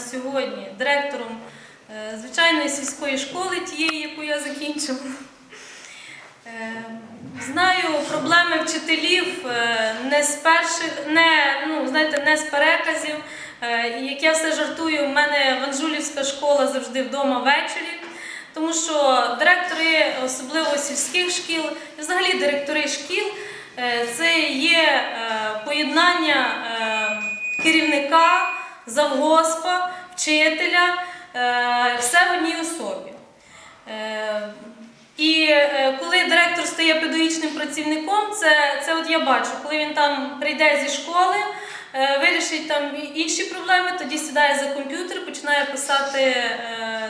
сьогодні директором е, звичайної сільської школи, тієї, яку я закінчила. Е, Знаю проблеми вчителів е, не з перших, не, ну, знаєте, не з переказів. Як я все жартую, у мене Ванжулівська школа завжди вдома ввечері. Тому що директори, особливо сільських шкіл, взагалі директори шкіл, це є поєднання керівника, завгоспа, вчителя, е, все в одній особі. Е, І е, коли директор стає педагогічним працівником, це, це от я бачу, коли він там прийде зі школи, вирішить там інші проблеми, тоді сідає за комп'ютер, починає писати,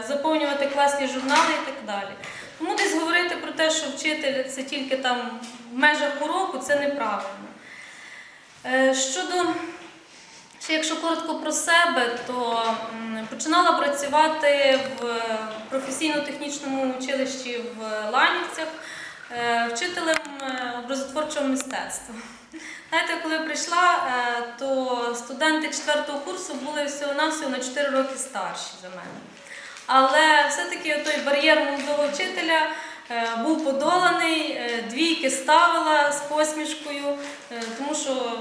заповнювати класні журнали і так далі. Тому десь говорити про те, що вчитель це тільки там в межах уроку, це неправильно. Щодо Ще якщо коротко про себе, то починала працювати в професійно-технічному училищі в Ланівцях е, вчителем е, образотворчого мистецтва. Знаєте, коли прийшла, е, то студенти 4 курсу були всього-навсього на 4 роки старші за мене. Але все-таки той бар'єр молодого вчителя був подоланий, двійки ставила з посмішкою, тому що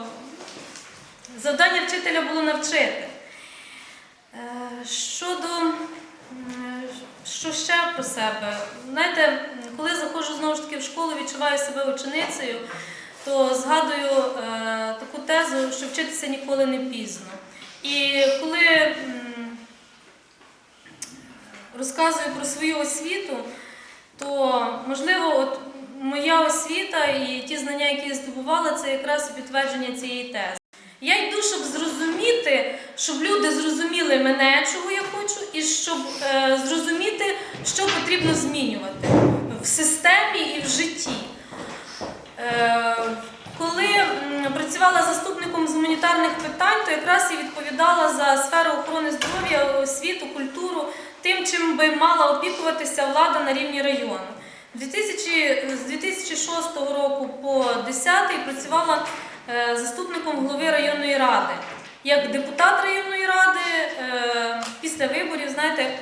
Завдання вчителя було навчити. Е, Щодо що ще про себе, знаєте, коли заходжу знову ж таки в школу, відчуваю себе ученицею, то згадую е, таку тезу, що вчитися ніколи не пізно. І коли розказую про свою освіту, то можливо, от моя освіта і ті знання, які я здобувала, це якраз підтвердження цієї тези. Я йду, щоб зрозуміти, щоб люди зрозуміли мене, чого я хочу, і щоб е, зрозуміти, що потрібно змінювати в системі і в житті. Е, коли працювала заступником з гуманітарних питань, то якраз і відповідала за сферу охорони здоров'я, освіту, культуру, тим, чим би мала опікуватися влада на рівні району. 2000, з 2006 року по 2010 працювала заступником голови районної ради. Як депутат районної ради, е, після виборів, знаєте,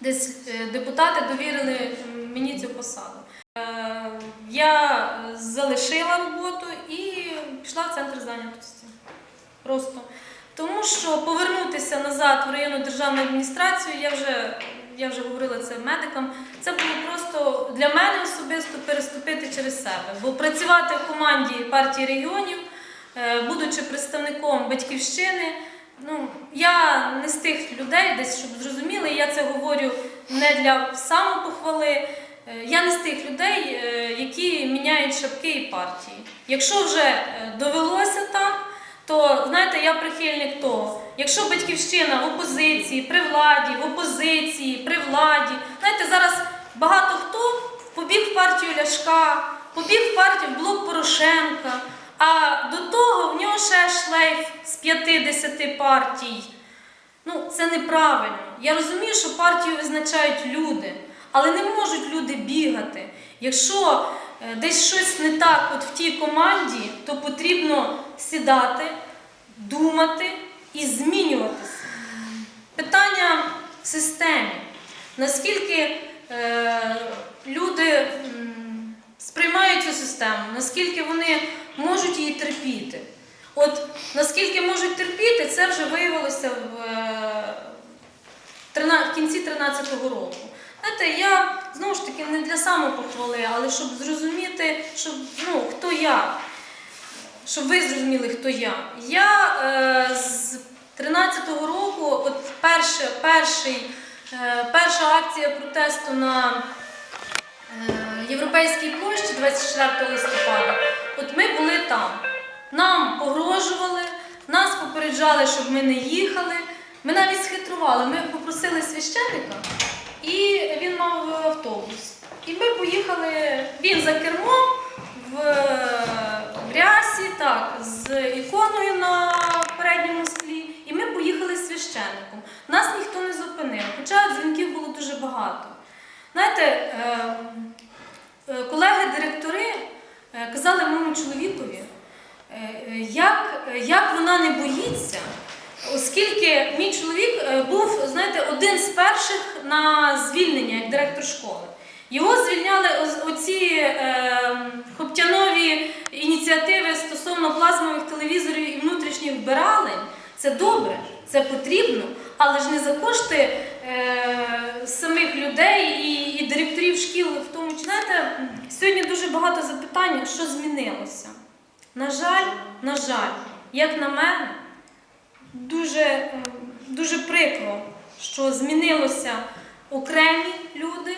десь е, депутати довірили мені цю посаду. Е, Я залишила роботу і пішла в центр зайнятості. Просто. Тому що повернутися назад в районну державну адміністрацію, я вже, я вже говорила це медикам, це було просто для мене особисто переступити через себе. Бо працювати в команді партії регіонів, е, будучи представником батьківщини, ну, я не з тих людей, десь щоб зрозуміли, я це говорю не для самопохвали. Е, Я не з тих людей, е, які міняють шапки і партії. Якщо вже довелося так, то знаєте, я прихильник того. Якщо батьківщина в опозиції, при владі, в опозиції, при владі, знаєте, зараз багато хто побіг в партію Ляшка, побіг в партію в блок Порошенка, а до того в нього ще шлейф з 50 партій. Ну, це неправильно. Я розумію, що партію визначають люди, але не можуть люди бігати. Якщо десь щось не так от в тій команді, то потрібно сідати, думати і змінюватися. Питання в системі. Наскільки е, люди сприймають цю систему, наскільки вони можуть її терпіти. От наскільки можуть терпіти, це вже виявилося в, е, в кінці 13-го року. Знаєте, я знову ж таки не для самопохвали, але щоб зрозуміти, щоб, ну, хто я, щоб ви зрозуміли, хто я. Я е, з 13-го року, от перше, перший, е, перша акція протесту на е, Європейській площі 24 листопада, от ми були там. Нам погрожували, нас попереджали, щоб ми не їхали. Ми навіть схитрували. Ми попросили священника, і він мав автобус. І ми поїхали, він за кермом в, рясі, так, з іконою на передньому склі. І ми поїхали з священником. Нас ніхто не зупинив, хоча дзвінків було дуже багато. Знаєте, е, е, колеги-директори е, казали моєму чоловікові, е, як вона не боїться, оскільки мій чоловік е, був, знаєте, один з перших на звільнення як директор школи. Його звільняли оці е, хоптянові ініціативи стосовно плазмових телевізорів і внутрішніх вбиралень. Це добре, це потрібно, але ж не за кошти е, самих людей і, і директорів шкіл в тому. Знаєте, сьогодні дуже багато запитань, що змінилося. На жаль, на жаль, як на мене, дуже, е, дуже прикро, що змінилося окремі люди.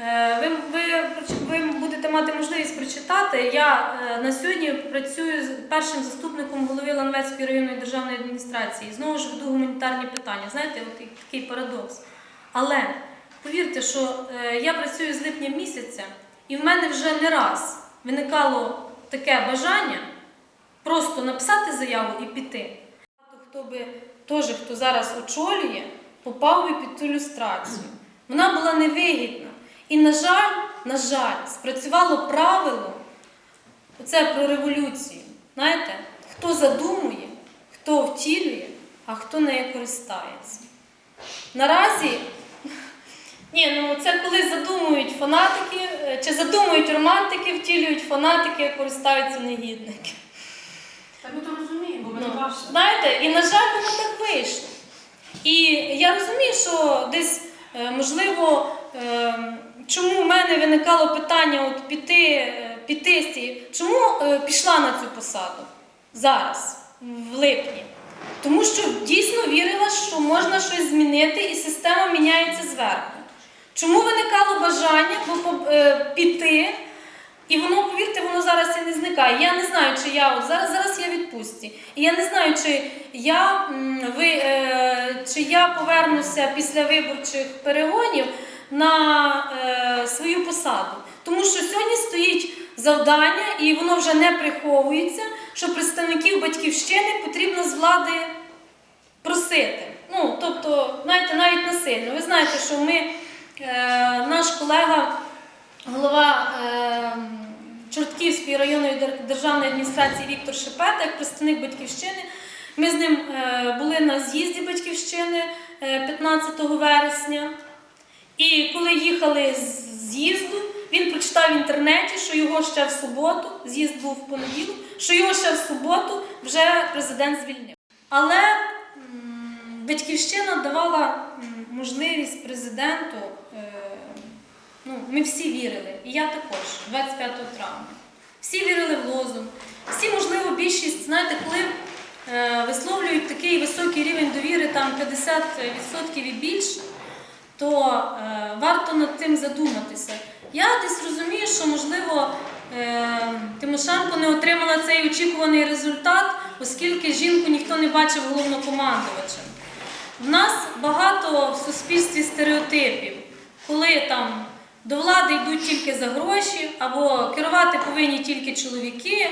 Е, Ви, ви, ви будете мати можливість прочитати. Я е, на сьогодні працюю з першим заступником голови Ланвецької районної державної адміністрації. Знову ж веду гуманітарні питання. Знаєте, от такий- парадокс. Але повірте, що я працюю з липня місяця, і в мене вже не раз виникало таке бажання просто написати заяву і піти. Хто би теж, хто зараз очолює, попав би під ту люстрацію. Вона була невигідна. І, на жаль, на жаль, спрацювало правило оце про революцію. Знаєте, хто задумує, хто втілює, а хто нею користається. Наразі, ні, ну це коли задумують фанатики, е, чи задумують романтики, втілюють фанатики, користаються негідники. Так ми то розуміємо, Ну, знаєте, і на жаль, воно так вийшло. І я розумію, що десь, е, можливо, е, чому в мене виникало питання от піти, е, піти з цієї- чому пішла на цю посаду зараз, в липні? Тому що дійсно вірила, що можна щось змінити і система міняється зверху. Чому виникало бажання піти? І воно, повірте, воно зараз і не зникає. Я не знаю, чи я от зараз, зараз я в відпустці. І я не знаю, чи я, ви, е, чи я повернуся після виборчих перегонів на е, свою посаду. Тому що сьогодні стоїть завдання, і воно вже не приховується, що представників батьківщини потрібно з влади просити. Ну, тобто, знаєте, навіть насильно. Ви знаєте, що ми, е, наш колега, голова е, Чортківської районної державної адміністрації Віктор Шепета, як представник батьківщини, ми з ним е, були на з'їзді батьківщини е, 15 вересня. І коли їхали з з'їзду, він прочитав в інтернеті, що його ще в суботу, з'їзд був в понеділок, що його ще в суботу вже президент звільнив. Але батьківщина давала можливість президенту. Ну, ми всі вірили, і я також, 25 травня. Всі вірили в лозунг. Всі, можливо, більшість, знаєте, коли е, висловлюють такий високий рівень довіри, там 50% і більше, то е, варто над тим задуматися. Я десь розумію, що, можливо, е, Тимошенко не отримала цей очікуваний результат, оскільки жінку ніхто не бачив головнокомандувачем. В нас багато в суспільстві стереотипів, коли там до влади йдуть тільки за гроші, або керувати повинні тільки чоловіки,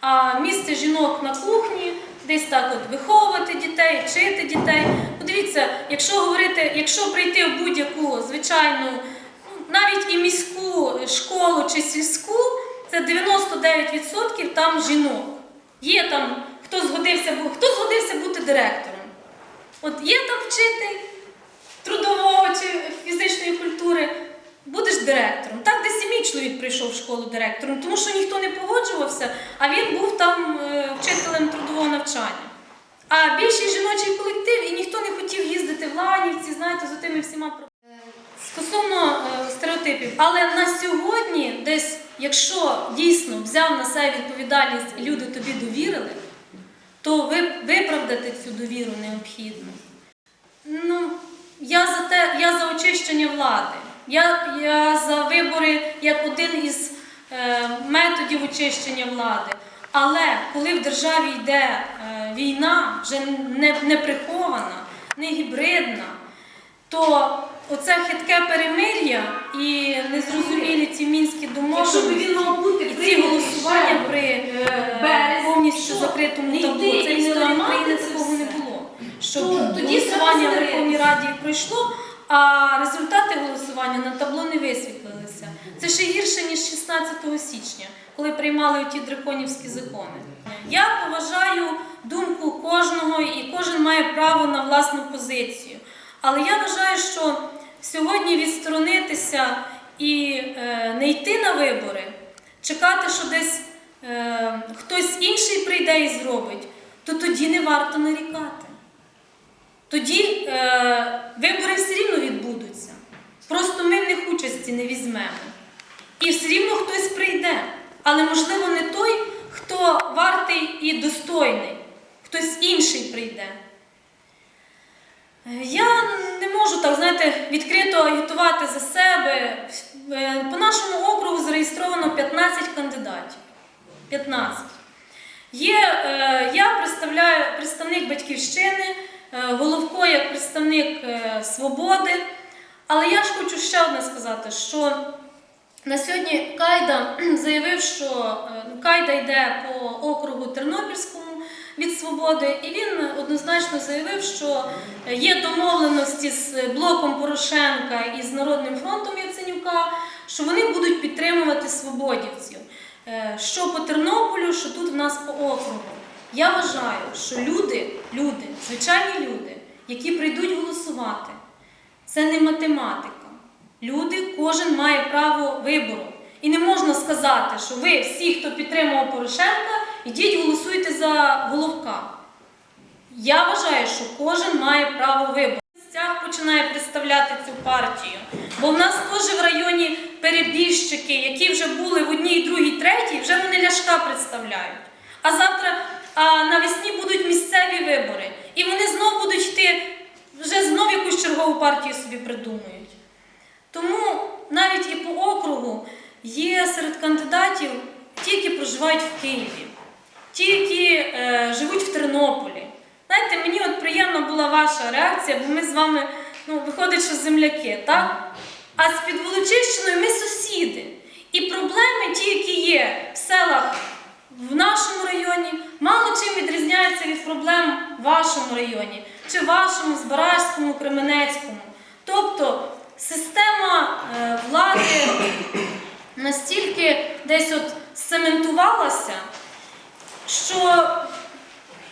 а місце жінок на кухні, десь так от виховувати дітей, вчити дітей. Подивіться, якщо говорити, якщо прийти в будь-яку звичайну, ну, навіть і міську школу чи сільську, це 99% там жінок. Є там, хто згодився, хто згодився бути директором. От є там вчитель трудового чи фізичної культури, будеш директором. Так десь мій чоловік прийшов в школу директором, тому що ніхто не погоджувався, а він був там е, вчителем трудового навчання. А більший жіночий колектив, і ніхто не хотів їздити в Ланівці, знаєте, з тими всіма про- Стосовно е, стереотипів, але на сьогодні, десь, якщо дійсно взяв на себе відповідальність і люди тобі довірили, то ви, виправдати цю довіру необхідно. Ну, я за те, я за очищення влади. Я, я за вибори як один із е, методів очищення влади. Але коли в державі йде е, війна, вже не, не прихована, не гібридна, то оце хитке перемир'я і незрозумілі ці мінські домовленості, і ці голосування при е, повністю закритому йти це і історії зламати України такого не було. Щоб тоді голосування в Верховній Раді пройшло, а результати голосування на табло не висвітлилися. Це ще гірше, ніж 16 січня, коли приймали ті драконівські закони. Я поважаю думку кожного, і кожен має право на власну позицію. Але я вважаю, що сьогодні відсторонитися і е, не йти на вибори, чекати, що десь е, хтось інший прийде і зробить, то тоді не варто нарікати. Тоді е, вибори все рівно відбудуться. Просто ми в них участі не візьмемо. І все рівно хтось прийде. Але, можливо, не той, хто вартий і достойний, хтось інший прийде. Е, Я не можу так, знаєте, відкрито агітувати за себе. Е, По нашому округу зареєстровано 15 кандидатів. 15. Є, е, я представляю представник батьківщини, Головко як представник е, свободи. Але я ж хочу ще одне сказати, що на сьогодні Кайда заявив, що е, Кайда йде по округу Тернопільському від свободи, і він однозначно заявив, що є домовленості з блоком Порошенка і з Народним фронтом Яценюка, що вони будуть підтримувати свободівців. Е, Що по Тернополю, що тут в нас по округу. Я вважаю, що люди, люди, звичайні люди, які прийдуть голосувати, це не математика. Люди, кожен має право вибору. І не можна сказати, що ви всі, хто підтримував Порошенка, ідіть голосуйте за головка. Я вважаю, що кожен має право вибору. Стяг починає представляти цю партію. Бо в нас теж в районі перебіжчики, які вже були в одній, другій, третій, вже вони ляшка представляють. А завтра а навесні будуть місцеві вибори. І вони знову будуть йти, вже знов якусь чергову партію собі придумують. Тому навіть і по округу є серед кандидатів ті, які проживають в Києві, ті, які е, живуть в Тернополі. Знаєте, мені от приємна була ваша реакція, бо ми з вами, ну, виходить, що земляки, так? А з Підволочищиною ми сусіди. І проблеми, ті, які є в селах в нашому районі, мало чим відрізняються від проблем в вашому районі, чи в вашому, Збаражському, Кременецькому. Тобто система е, влади настільки десь от цементувалася, що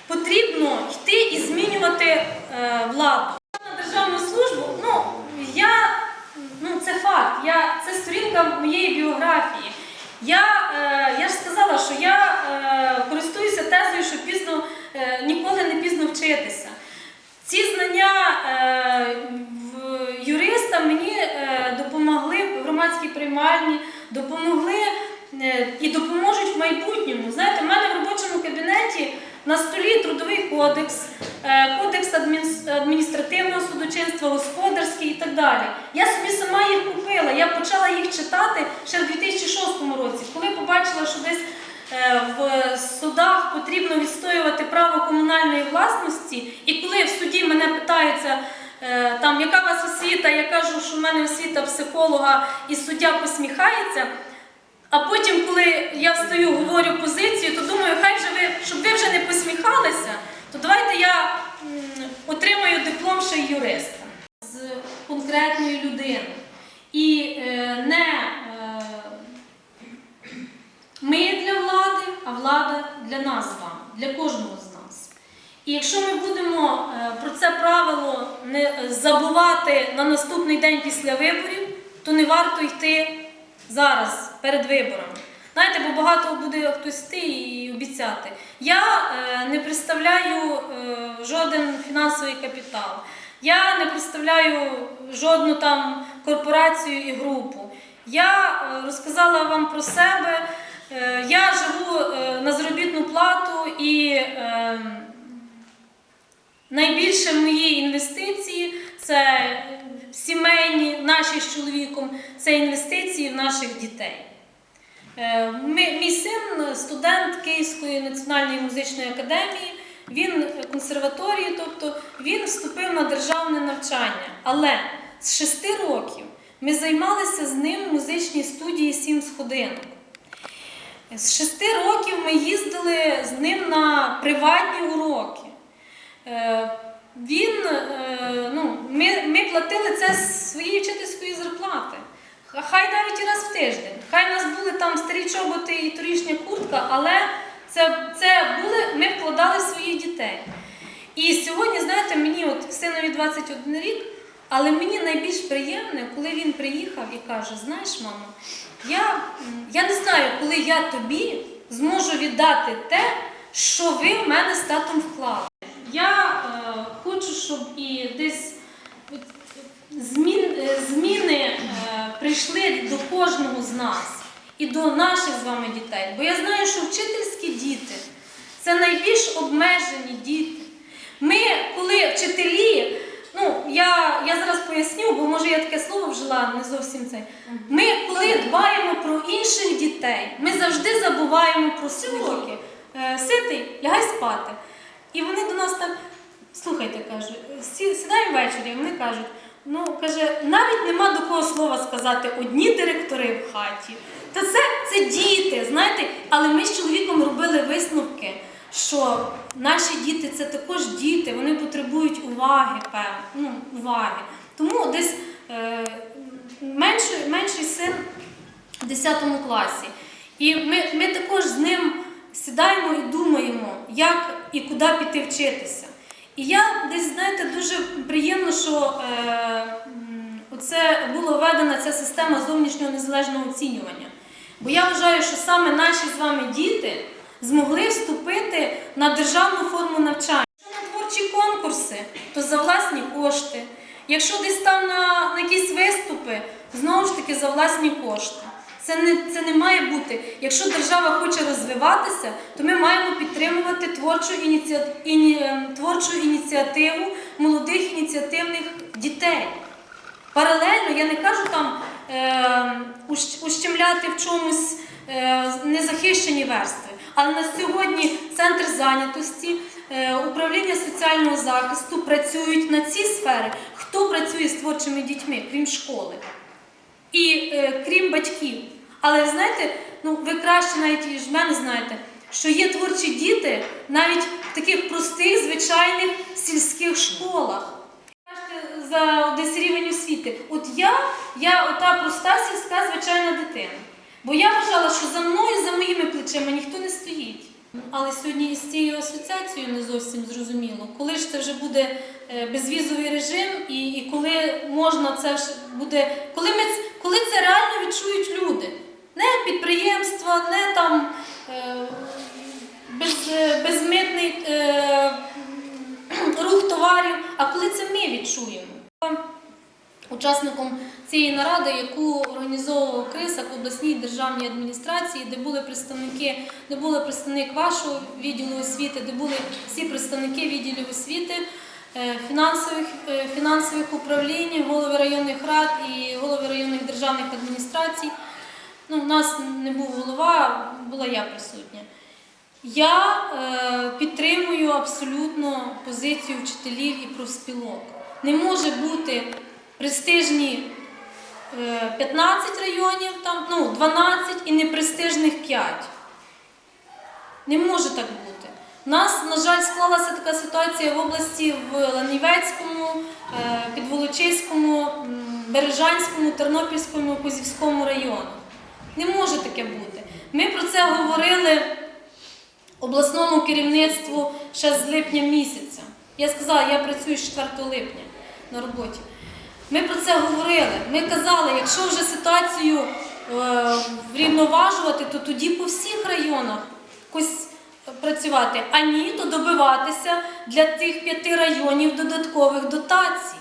потрібно йти і змінювати е, владу. На державну службу, ну я ну це факт. Я це сторінка моєї біографії. Я, е, я ж сказала, що я е, користуюся тезою, що пізно е, ніколи не пізно вчитися. Ці знання в юриста мені допомогли в громадській приймальні, допомогли і допоможуть в майбутньому. Знаєте, в мене в робочому кабінеті на столі трудовий кодекс, кодекс адміністративного судочинства, господарський і так далі. Я собі сама їх купила. Я почала їх читати ще в 2006 році, коли побачила, що десь е, в судах потрібно відстоювати право комунальної власності, і коли в суді мене питаються. е, Там, яка у вас освіта, я кажу, що в мене освіта психолога, і суддя посміхається. А потім, коли я встаю, говорю позицію, то думаю, хай же ви, щоб ви вже не посміхалися, то давайте я отримаю диплом ще й юриста з конкретної людини. І е, не е, ми для влади, а влада для нас з вами, для кожного з нас. І якщо ми будемо е, про це правило не забувати на наступний день після виборів, то не варто йти зараз перед виборами. Знаєте, бо багато буде хтось йти і обіцяти. Я е, не представляю е, жоден фінансовий капітал. Я не представляю жодну там корпорацію і групу. Я е, розказала вам про себе. Я живу на заробітну плату і найбільше мої інвестиції це сімейні, наші з чоловіком, це інвестиції в наших дітей. Е, Мій син студент Київської національної музичної академії, він консерваторії, тобто він вступив на державне навчання. Але з шести років ми займалися з ним в музичній студії «Сім сходинок». З шести років ми їздили з ним на приватні уроки. Е, він, е, ну, ми, ми платили це з своєї вчительської зарплати. Ха- Хай навіть і раз в тиждень. Хай в нас були там старі чоботи і торішня куртка, але це, це були, ми вкладали в своїх дітей. І сьогодні, знаєте, мені от синові 21 рік, але мені найбільш приємне, коли він приїхав і каже: знаєш, мамо, я, я не знаю, коли я тобі зможу віддати те, що ви в мене з татом вклали. Я е, хочу, щоб і десь е, зміни е, прийшли до кожного з нас і до наших з вами дітей. Бо я знаю, що вчительські діти це найбільш обмежені діти. Ми, коли вчителі, ну я, я зараз поясню, бо може я таке слово вжила не зовсім це. Ми, коли дбаємо про інших дітей, ми завжди забуваємо про свої. Е, Ситий, лягай спати. І вони до нас так, слухайте, кажуть, сідаємо ввечері, вони кажуть, ну каже, навіть нема до кого слова сказати одні директори в хаті. Та це, це діти, знаєте, але ми з чоловіком робили висновки, що наші діти це також діти, вони потребують уваги, певно, ну, уваги. Тому десь е, менший, менший син в 10 класі. І ми, ми також з ним сідаємо і думаємо, як і куди піти вчитися. І я десь, знаєте, дуже приємно, що е, оце була введена ця система зовнішнього незалежного оцінювання. Бо я вважаю, що саме наші з вами діти змогли вступити на державну форму навчання. Якщо на творчі конкурси, то за власні кошти. Якщо десь там на, на якісь виступи, знову ж таки за власні кошти. Це не, це не має бути. Якщо держава хоче розвиватися, то ми маємо підтримувати творчу, ініціа... іні... ем, творчу ініціативу молодих ініціативних дітей. Паралельно я не кажу там е, ущемляти в чомусь е, незахищені верстви. Але на сьогодні центр зайнятості, е, управління соціального захисту працюють на ці сфери. Хто працює з творчими дітьми, крім школи? І е, крім батьків. Але ви знаєте, ну ви краще навіть ніж мене знаєте, що є творчі діти навіть в таких простих, звичайних сільських школах. За десь рівень освіти. От я, я ота проста сільська звичайна дитина. Бо я вважала, що за мною, за моїми плечима ніхто не стоїть. Але сьогодні із цією асоціацією не зовсім зрозуміло, коли ж це вже буде е, безвізовий режим, і, і коли можна це буде, коли ми коли це реально відчують люди, не підприємства, не там е, без, е, безмитний е, рух товарів, а коли це ми відчуємо. Учасником цієї наради, яку організовував Крисак в обласній державній адміністрації, де були представники, де були представник вашого відділу освіти, де були всі представники відділів освіти, е, фінансових, фінансових управлінь, голови районних рад і голови районних державних адміністрацій. Ну, у нас не був голова, була я присутня. Я е, підтримую абсолютно позицію вчителів і профспілок. Не може бути престижні е, 15 районів, там, ну, 12 і непрестижних 5. Не може так бути. У нас, на жаль, склалася така ситуація в області в Ланівецькому, е, Підволочиському, Бережанському, Тернопільському, Козівському районах. Не може таке бути. Ми про це говорили обласному керівництву ще з липня місяця. Я сказала, я працюю з 4 липня на роботі. Ми про це говорили. Ми казали, якщо вже ситуацію е, врівноважувати, то тоді по всіх районах якось працювати. А ні, то добиватися для тих п'яти районів додаткових дотацій.